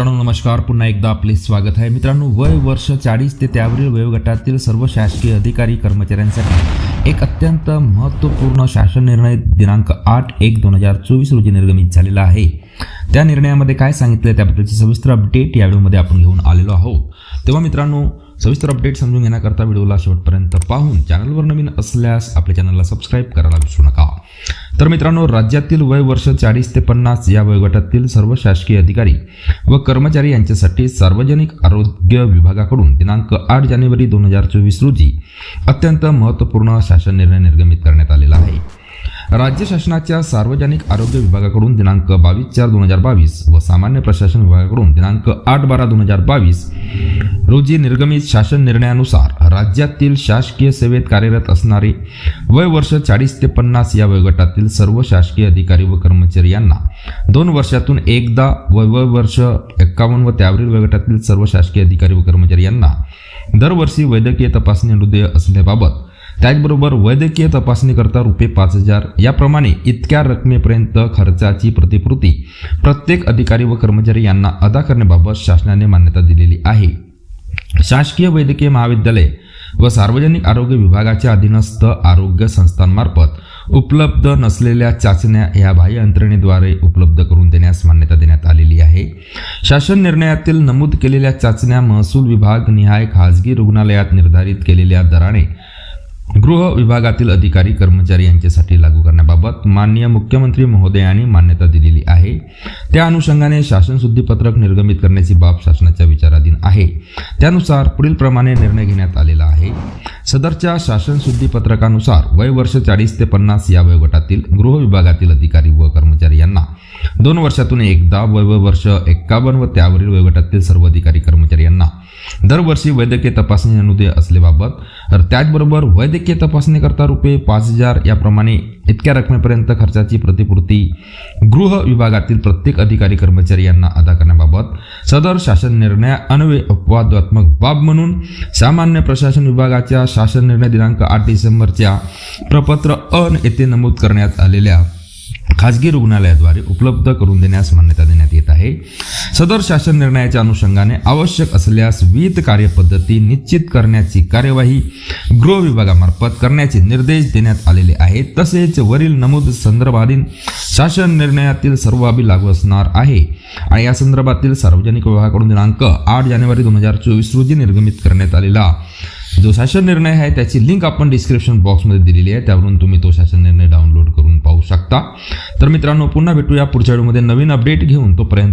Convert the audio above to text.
मित्रांनो नमस्कार. पुन्हा एकदा आपले स्वागत आहे. मित्रांनो वय वर्ष चाळीस ते त्यावरील वयोगटातील सर्व शासकीय अधिकारी कर्मचाऱ्यांसाठी एक अत्यंत महत्त्वपूर्ण शासन निर्णय दिनांक आठ एक दोन हजार चोवीस रोजी निर्गमित झालेला आहे. त्या निर्णयामध्ये काय सांगितलं त्याबद्दलची सविस्तर अपडेट या व्हिडिओमध्ये आपण घेऊन आलेलो आहोत. तेव्हा मित्रांनो सविस्तर अपडेट समजून घेण्याकरता व्हिडिओला शेवटपर्यंत पाहून चॅनलवर नवीन असल्यास आपल्या चॅनलला सबस्क्राईब करायला विसरू नका. तर मित्रांनो राज्यातील वय वर्ष चाळीस ते पन्नास या वयोगटातील सर्व शासकीय अधिकारी व कर्मचारी यांच्यासाठी सार्वजनिक आरोग्य विभागाकडून दिनांक आठ जानेवारी दोन हजार चोवीस रोजी अत्यंत महत्त्वपूर्ण शासन निर्णय निर्गमित करण्यात आलेला आहे. राज्य शासनाच्या सार्वजनिक आरोग्य विभागाकडून दिनांक बावीस चार दोन हजार बावीस व सामान्य प्रशासन विभागाकडून दिनांक आठ बारा दोन हजार बावीस रोजी निर्गमित शासन निर्णयानुसार राज्यातील शासकीय सेवेत कार्यरत असणारे वय वर्ष चाळीस ते पन्नास या वयोगटातील सर्व शासकीय अधिकारी व कर्मचारी यांना दोन वर्षातून एकदा व वय वर्ष एक्कावन्न व त्यावरील वयोगटातील सर्व शासकीय अधिकारी व कर्मचारी यांना दरवर्षी वैद्यकीय तपासणी हृदय असल्याबाबत त्याचबरोबर वैद्यकीय तपासणीकरता रुपये पाच हजार. याप्रमाणे इतक्या रकमेपर्यंत खर्चाची प्रतिपूर्ती प्रत्येक अधिकारी व कर्मचारी यांना अदा करण्याबाबत शासनाने मान्यता दिलेली आहे. शासकीय वैद्यकीय महाविद्यालय व सार्वजनिक आरोग्य विभागाच्या अधीनस्थ आरोग्य संस्थांमार्फत उपलब्ध नसलेल्या चाचण्या या बाह्य यंत्रणेद्वारे उपलब्ध करून देण्यास मान्यता देण्यात आलेली आहे. शासन निर्णयातील नमूद केलेल्या चाचण्या महसूल विभाग निहाय खाजगी रुग्णालयात निर्धारित केलेल्या दराने गृह विभागातील अधिकारी कर्मचारी यांच्यासाठी लागू करण्याबाबत माननीय मुख्यमंत्री महोदयांनी मान्यता दिलेली आहे. त्या अनुषंगाने शासन शुद्धीपत्रक निर्गमित करण्याची बाब शासनाच्या विचाराधीन आहे. त्यानुसार पुढील प्रमाणे निर्णय घेण्यात आलेला आहे. सदरच्या शासन शुद्धीपत्रकानुसार वय वर्ष चाळीस ते पन्नास या वयोगटातील गृह विभागातील अधिकारी व कर्मचारी यांना दोन वर्षातून एकदा वय वर्ष एक्कावन्न व त्यावरील वयोगटातील सर्व अधिकारी कर्मचारी यांना दरवर्षी वैद्यकीय तपासणी अनुदय असल्याबाबत तर त्याचबरोबर वैद्यकीय तपासणीकरता रुपये पाच हजार याप्रमाणे इतक्या रकमेपर्यंत खर्चाची प्रतिपूर्ती गृह विभागातील प्रत्येक अधिकारी कर्मचारी यांना अदा करण्याबाबत सदर शासन निर्णय अन्वय अपवादात्मक बाब म्हणून सामान्य प्रशासन विभागाच्या शासन निर्णय दिनांक आठ डिसेंबरच्या प्रपत्र अन येथे नमूद करण्यात आलेल्या खाजगी रुग्णालयाद्वारे उपलब्ध करून देण्यास मान्यता देण्यात येत आहे. सदर शासन निर्णयाच्या अनुषंगाने आवश्यक असल्यास विहित कार्यपद्धती निश्चित करण्याची कार्यवाही गृह विभागामार्फत करण्याचे निर्देश देण्यात आलेले आहेत. तसेच वरील नमूद संदर्भाधीन शासन निर्णयातील सर्व बाबी लागू असणार आहे. आणि या संदर्भातील सार्वजनिक विभागाकडून दिनांक आठ जानेवारी दोन हजार चोवीस रोजी निर्गमित करण्यात आलेला जो शासन निर्णय आहे त्याची लिंक आपण डिस्क्रिप्शन बॉक्समध्ये दिलेली आहे. त्यावरून तुम्ही तो शासन निर्णय डाउनलोड करून पाहू शकता. तर मित्रांनो पुन्हा भेटूया पुढच्या व्हिडिओमध्ये नवीन अपडेट घेऊन. तोपर्यंत